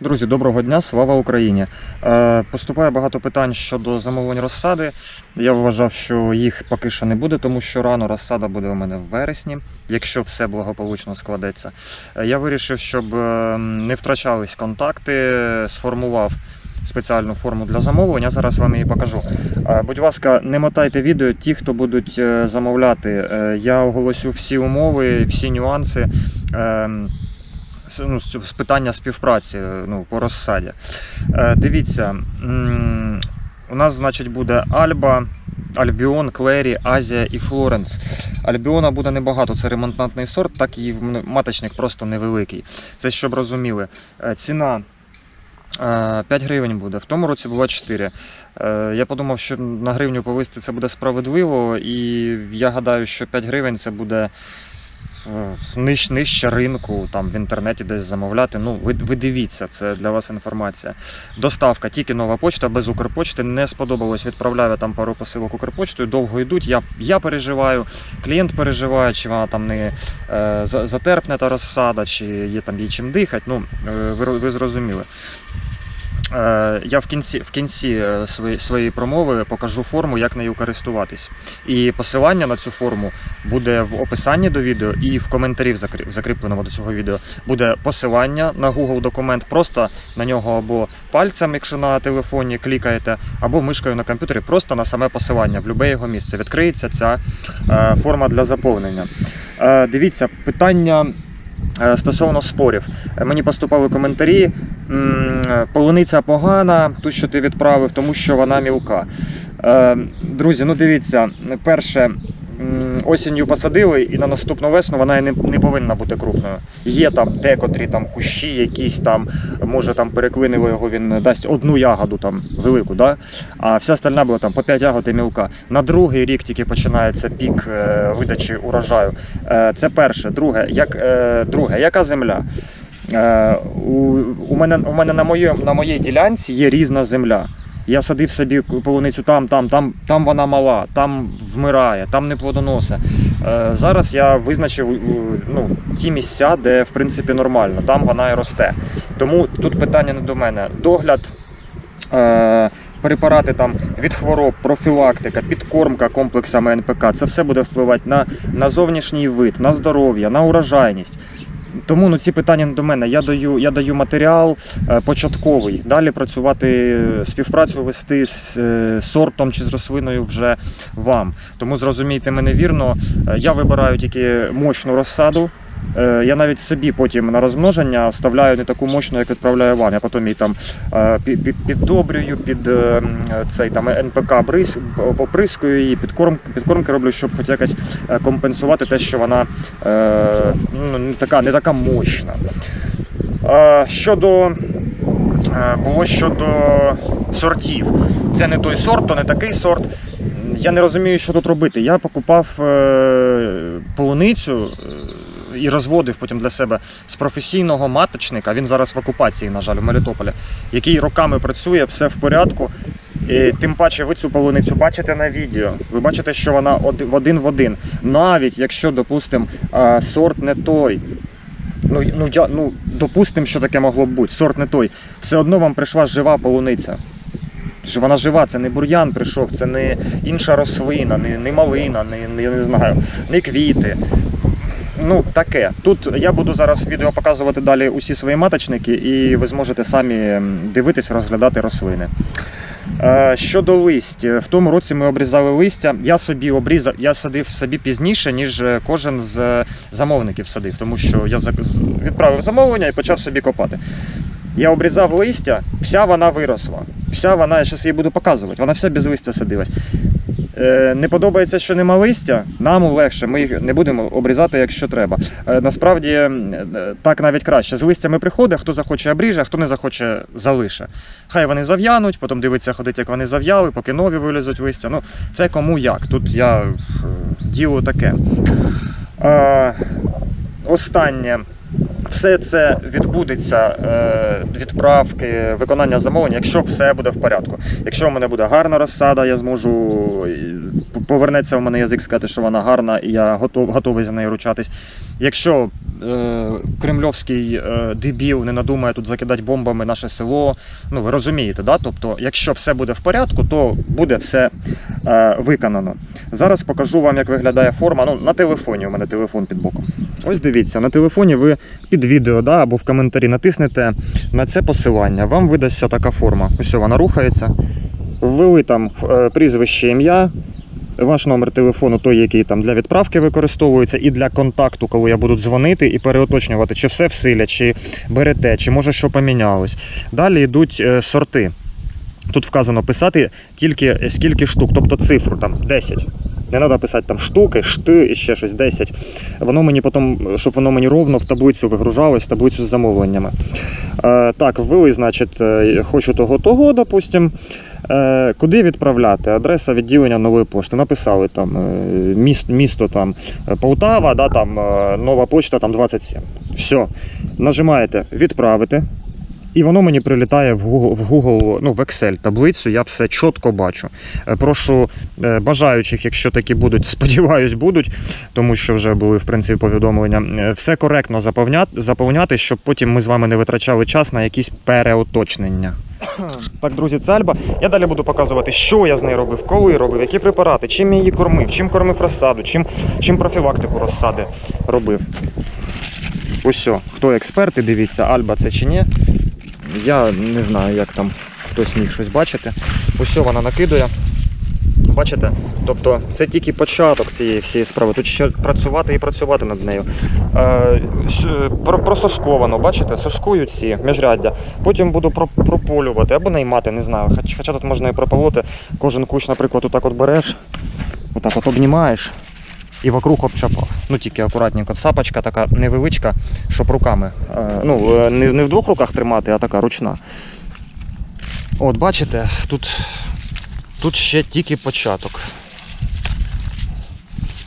Друзі, доброго дня, слава Україні! Е, Поступає багато питань щодо замовлень розсади. Я вважав, що їх поки що не буде, тому що рано розсада буде у мене в вересні, якщо все благополучно складеться. Е, Я вирішив, щоб е, не втрачались контакти, сформував спеціальну форму для замовлень. Я зараз вам її покажу. Будь ласка, не мотайте відео ті, хто будуть замовляти. Я оголосю всі умови, всі нюанси. Е, ну, з питання співпраці ну, по розсаді. Е, дивіться, у нас, значить, буде Альба, Альбіон, Клері, Азія і Флоренс. Альбіона буде небагато, це ремонтантний сорт, так і маточник просто невеликий. Це щоб розуміли. Е, Ціна. е, 5 гривень буде. В тому році було 4. Е, Я подумав, що на гривню повисти це буде справедливо, і я гадаю, що 5 гривень це буде е, ниж, нижче ринку, там в інтернеті десь замовляти. Ну, ви, ви дивіться, це для вас інформація. Доставка, тільки нова почта, без Укрпочти. Не сподобалось, відправляю там пару посилок Укрпочтою, довго йдуть. Я, я переживаю, клієнт переживає, чи вона там не е, затерпне та розсада, чи є там їй чим дихати. Ну, е, ви, ви зрозуміли. Е, Я в кінці, в кінці е, своєї, промови покажу форму, як нею користуватись. І посилання на цю форму буде в описанні до відео і в коментарі в закріпленому до цього відео буде посилання на Google документ. Просто на нього або пальцем, якщо на телефоні клікаєте, або мишкою на комп'ютері, просто на саме посилання в будь-яке його місце. Відкриється ця е, форма для заповнення. Дивіться, питання. Е, Стосовно спорів, Е, мені поступали коментарі. Полуниця погана, ту, що ти відправив, тому що вона мілка. Е, Друзі, ну дивіться, перше, осінню посадили, і на наступну весну вона не, не повинна бути крупною. Є там декотрі там кущі, якісь там, може там переклинило його, він дасть одну ягоду там велику, да? а вся остальна була там по 5 ягод і мілка. На другий рік тільки починається пік е, видачі урожаю. Е, Це перше. Друге, як, е, друге, яка земля? Е, У, у, мене, у мене на, моє, на моїй ділянці є різна земля. Я садив собі полуницю там, там, там, там вона мала, там вмирає, там не плодоносе. Е, зараз я визначив ну, ті місця, де в принципі нормально, там вона і росте. Тому тут питання не до мене. Догляд. Е, Препарати там від хвороб, профілактика, підкормка комплексами НПК це все буде впливати на, на зовнішній вид, на здоров'я, на урожайність. Тому ну, ці питання не до мене. Я даю, я даю матеріал е, початковий. Далі працювати, е, співпрацю вести з е, сортом чи з рослиною вже вам. Тому зрозумійте мене вірно. Я вибираю тільки мощну розсаду. Е, Я навіть собі потім на розмноження вставляю не таку мощну, як відправляю вам. Я потім її там е, пі- пі- піддобрюю під е, цей там НПК поприскую її, підкорм, підкормки роблю, щоб хоч якось компенсувати те, що вона ну, не така, не така мощна. Щодо було щодо сортів. Це не той сорт, то не такий сорт. Я не розумію, що тут робити. Я покупав полуницю і розводив потім для себе з професійного маточника. Він зараз в окупації, на жаль, в Мелітополі, який роками працює, все в порядку. І тим паче ви цю полуницю бачите на відео. Ви бачите, що вона в один в один. Навіть якщо, допустимо, сорт не той. Ну, ну, ну, допустимо, що таке могло б бути. Сорт не той. Все одно вам прийшла жива полуниця. Що вона жива, це не бур'ян прийшов, це не інша рослина, не, не малина, не, не, не знаю, не квіти. Ну, таке. Тут я буду зараз відео показувати далі усі свої маточники, і ви зможете самі дивитись, розглядати рослини. Е, Щодо листь, в тому році ми обрізали листя. Я собі обрізав, я садив собі пізніше, ніж е, кожен з замовників садив, тому що я відправив замовлення і почав собі копати. Я обрізав листя, вся вона виросла. Вся вона, я зараз її буду показувати, вона вся без листя садилась. Е, Не подобається, що нема листя, нам легше, ми їх не будемо обрізати, якщо треба. Е, Насправді е, так навіть краще. З листями приходить, хто захоче обріже, а хто не захоче, залише. Хай вони зав'януть, потім дивиться, ходить, як вони зав'яли, поки нові вилізуть листя. Ну, це кому як. Тут я діло таке. Останнє. Все це відбудеться е, відправки, виконання замовлень, якщо все буде в порядку. Якщо в мене буде гарна розсада, я зможу повернеться в мене язик сказати, що вона гарна, і я готов, готовий за нею ручатись. Якщо кремльовський е, дебіл не надумає тут закидати бомбами наше село. Ну, ви розумієте, да? Тобто, якщо все буде в порядку, то буде все е, виконано. Зараз покажу вам, як виглядає форма. Ну, на телефоні, у мене телефон під боком. Ось дивіться, на телефоні ви під відео да, або в коментарі натиснете на це посилання. Вам видасться така форма. Ось вона рухається. Ввели там е, прізвище, ім'я, ваш номер телефону, той, який там для відправки використовується, і для контакту, коли я буду дзвонити і переуточнювати, чи все в силі, чи берете, чи може що помінялось. Далі йдуть е, сорти. Тут вказано писати тільки скільки штук, тобто цифру там 10. Не треба писати там штуки, шти і ще щось 10. Воно мені потім, щоб воно мені ровно в таблицю вигружалось, в таблицю з замовленнями. Е, так, ввели, значить, е, хочу того того, допустим. Е, куди відправляти? Адреса відділення нової пошти. Написали там е, міст, місто там е, Полтава, да, там, нова почта там 27. Все. Нажимаєте відправити. І воно мені прилітає в Google, в Google, ну в Excel таблицю, я все чітко бачу. Прошу бажаючих, якщо такі будуть, сподіваюсь, будуть, тому що вже були в принципі повідомлення. Все коректно заповняти, заповняти, щоб потім ми з вами не витрачали час на якісь переуточнення. Так, друзі, це Альба. Я далі буду показувати, що я з нею робив, коли робив, які препарати, чим я її кормив, чим кормив розсаду, чим, чим профілактику розсади робив. Ось. Хто експерти, дивіться, Альба це чи ні. Я не знаю, як там хтось міг щось бачити. Ось вона накидує. Бачите? Тобто це тільки початок цієї всієї справи. Тут ще працювати і працювати над нею. Е, просошковано, бачите, сошкую ці міжряддя. Потім буду прополювати або наймати, не знаю. Хоч- Хоча тут можна і прополоти. Кожен кущ, наприклад, отак от береш, отак от обнімаєш і вокруг обчапав. Ну тільки акуратненько. Сапочка така невеличка, щоб руками. е, Ну, е, не в двох руках тримати, а така ручна. От, бачите, тут, тут ще тільки початок.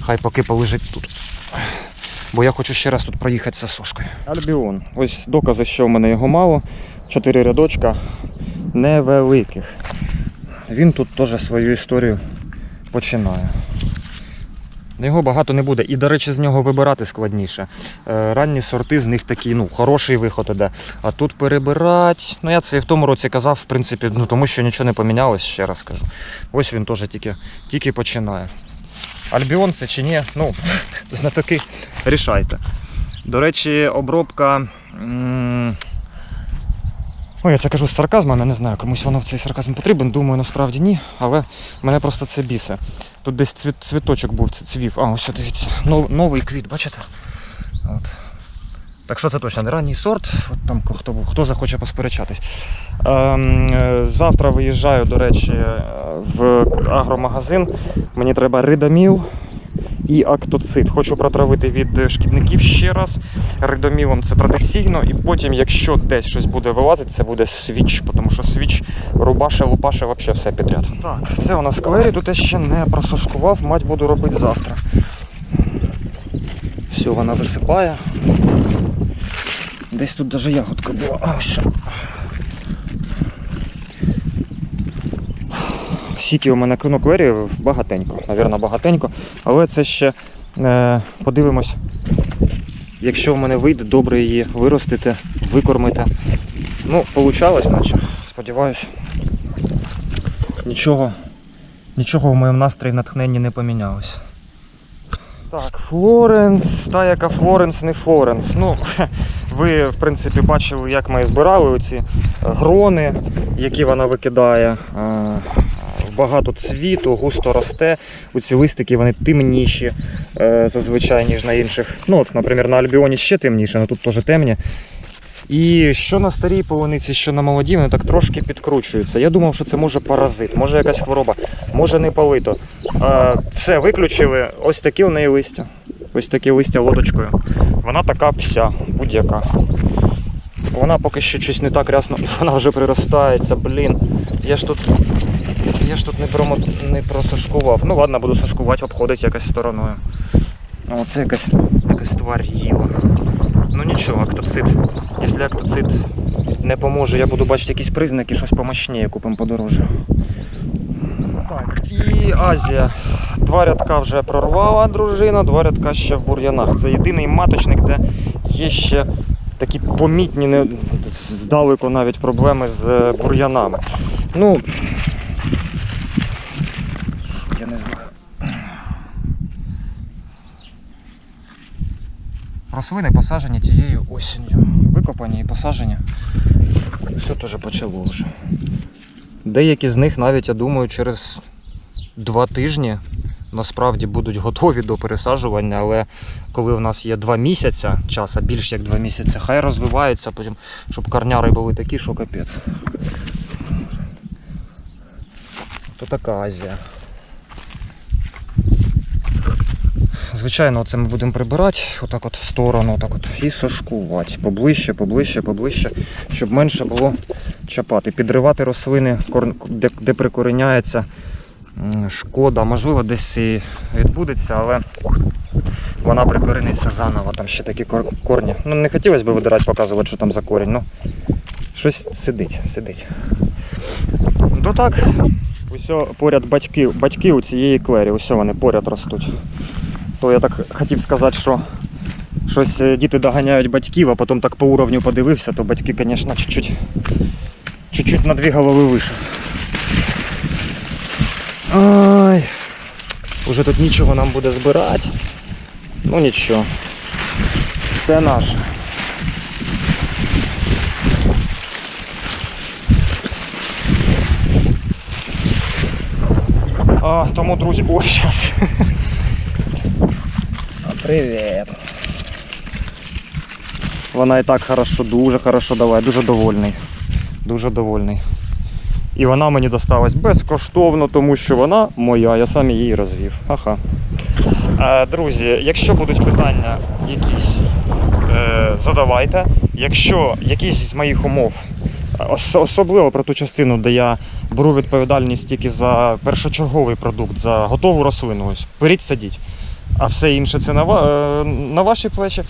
Хай поки полежить тут. Бо я хочу ще раз тут проїхати з сошкою. Альбіон. Ось докази, що в мене його мало. Чотири рядочка невеликих. Він тут теж свою історію починає. Його багато не буде. І, до речі, з нього вибирати складніше. Е, Ранні сорти з них такі, ну, хороший виход іде. А тут перебирати. Ну, я це і в тому році казав, в принципі, ну, тому що нічого не помінялось, ще раз кажу. Ось він теж тільки, тільки починає. Альбіон це чи ні? Ну, знатоки рішайте. До речі, обробка. Ой, я це кажу з сарказмом, я не знаю, комусь воно в цей сарказм потрібен, думаю, насправді ні, але мене просто це бісе. Тут десь цвіт, цвіточок був, ц- цвів. А, ось дивіться. Нов, новий квіт, бачите? От. Так що це точно не ранній сорт, от там хто, хто захоче посперечатись. Ем, е, завтра виїжджаю, до речі, е, в агромагазин. Мені треба ридоміл і актоцит. Хочу протравити від шкідників ще раз. Ридомілом це традиційно, і потім, якщо десь щось буде вилазити, це буде свіч, тому що свіч рубаше, лупаше, взагалі все підряд. Так, це у нас клері, тут я ще не просушкував, мать буду робити завтра. Все, вона висипає. Десь тут даже ягодка була. А. Сіки у мене ну, багатенько, навірно, багатенько. Але це ще е, подивимось. Якщо в мене вийде добре її виростити, викормити. Ну, получалось, наче. Сподіваюсь. Нічого, нічого в моєму настрої натхненні не помінялось. Так, Флоренс, та яка Флоренс, не Флоренс. Ну, ви, в принципі, бачили, як ми збирали оці е, грони, які вона викидає. Багато цвіту, густо росте. Оці листики вони темніші е, зазвичай, ніж на інших. Ну, от, наприклад, на Альбіоні ще темніше, але тут теж темні. І що на старій полуниці, що на молодій, вони так трошки підкручуються. Я думав, що це може паразит, може якась хвороба, може не палито. Е, все, виключили. Ось такі у неї листя. Ось такі листя лодочкою. Вона така вся, будь-яка. Вона поки що щось не так рясно, і вона вже приростається, блін. Я ж тут. Я ж тут не, промо... не просушкував. Ну ладно, буду сушкувати, обходить якось стороною. О, це якась, якась тварь їла. Ну нічого, актоцит. Якщо актоцит не поможе, я буду бачити якісь признаки, щось помощніше купимо подорожче. Так, і Азія. Два рядка вже прорвала дружина, два рядка ще в бур'янах. Це єдиний маточник, де є ще такі помітні, не, здалеку навіть проблеми з е, бур'янами. Ну, я не знаю. Рослини посаджені тією осінню. Викопані і посаджені. Все теж почало вже. Деякі з них навіть, я думаю, через два тижні насправді будуть готові до пересаджування, але коли в нас є два місяці часу, більш як два місяці, хай розвиваються, потім, щоб корняри були такі, що капець. То така Азія. Звичайно, це ми будемо прибирати отак от в сторону, отак от, і сошкувати. Поближче, поближче, поближче, щоб менше було чапати. Підривати рослини, де, де прикореняється шкода. Можливо, десь і відбудеться, але вона прикорениться заново. Там ще такі кор- корні. Ну, не хотілося б видирати, показувати, що там за корінь. Ну, щось сидить, сидить. Ну так, ось поряд батьки, батьки у цієї клері, ось вони поряд ростуть. То я так хотів сказати, що щось е, діти доганяють батьків, а потім так по уровню подивився, то батьки, звісно, чуть-чуть, на дві голови вище. Ай, уже тут нічого нам буде збирати. Ну нічого. Все наше. А, тому, друзі, ой, зараз. Привіт. Вона і так хорошо, дуже хорошо давай, дуже довольний. Дуже довольний. І вона мені досталась безкоштовно, тому що вона моя, я сам її розвів. Ага. Е, друзі, якщо будуть питання якісь, е, задавайте. Якщо якісь з моїх умов, ос- особливо про ту частину, де я беру відповідальність тільки за першочерговий продукт, за готову рослину, ось, беріть, садіть. А все інше це на, е, на ваші плечі.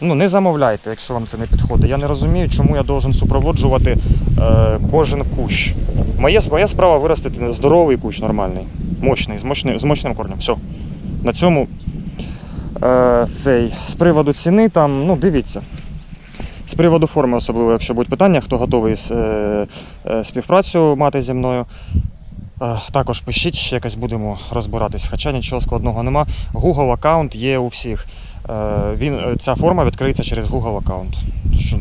Ну, не замовляйте, якщо вам це не підходить. Я не розумію, чому я должен супроводжувати е, кожен кущ. Моє, моя справа виростити здоровий кущ нормальний, мощний, з, мощним, з мощним корнем. Все. На цьому е, цей, з приводу ціни, там, ну, дивіться. З приводу форми, особливо, якщо будуть питання, хто готовий з, е, е, співпрацю мати зі мною. Е, Також пишіть, якось будемо розбиратись, хоча нічого складного нема. Google аккаунт є у всіх. Е, Він, е, ця форма відкриється через Google аккаунт.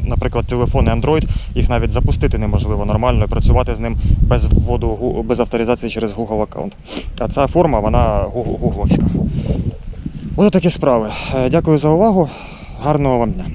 Наприклад, телефони Android, їх навіть запустити неможливо нормально і працювати з ним без вводу без авторизації через Google аккаунт. А ця форма, вона гу- гугловська. Ось такі справи. Дякую за увагу. Гарного вам дня.